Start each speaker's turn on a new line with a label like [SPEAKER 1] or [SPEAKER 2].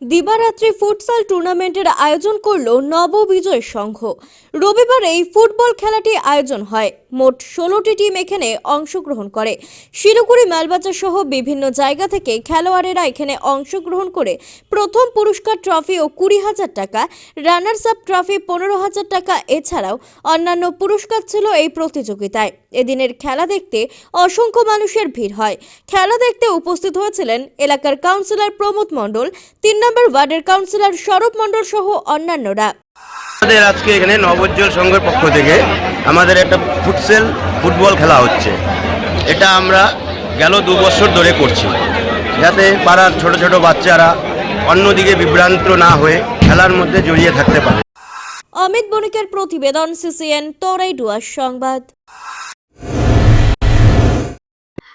[SPEAKER 1] দিবারাত্রি futsal টুর্নামেন্টের আয়োজন করল নববিজয় সংঘ। রবিবার এই ফুটবল খেলাটি আয়োজন হয়। মোট ষোলোটি টিম এখানে অংশগ্রহণ করে। শিলিগুড়ি, মালবাজার সহ বিভিন্ন জায়গা থেকে খেলোয়াড়েরা এখানে অংশগ্রহণ করে প্রথম পুরস্কার ট্রফি ও কুড়ি হাজার টাকা, রানার্স আপ ট্রফি পনেরো হাজার টাকা, এছাড়াও অন্যান্য পুরস্কার ছিল এই প্রতিযোগিতায়। এদিনের খেলা দেখতে অসংখ্য মানুষের ভিড় হয়। খেলা দেখতে উপস্থিত হয়েছিলেন এলাকার কাউন্সিলর প্রমোদ মণ্ডল, তিন নম্বর ওয়ার্ডের কাউন্সিলর সৌরভ মণ্ডল সহ অন্যান্যরা।
[SPEAKER 2] আমাদের আজকে এখানে নবজ্জ্বল সংঘের পক্ষ থেকে আমাদের একটা ফুটসেল ফুটবল খেলা হচ্ছে। এটা আমরা গেল দু বছর ধরে করছি। যাতে পাড়ার ছোট ছোট বাচ্চারা অন্যদিকে বিভ্রান্ত না হয়ে খেলার মধ্যে জড়িয়ে থাকতে পারে।
[SPEAKER 1] অমিত বণিকের প্রতিবেদন সিসিএন তরাই ডুয়ার সংবাদ।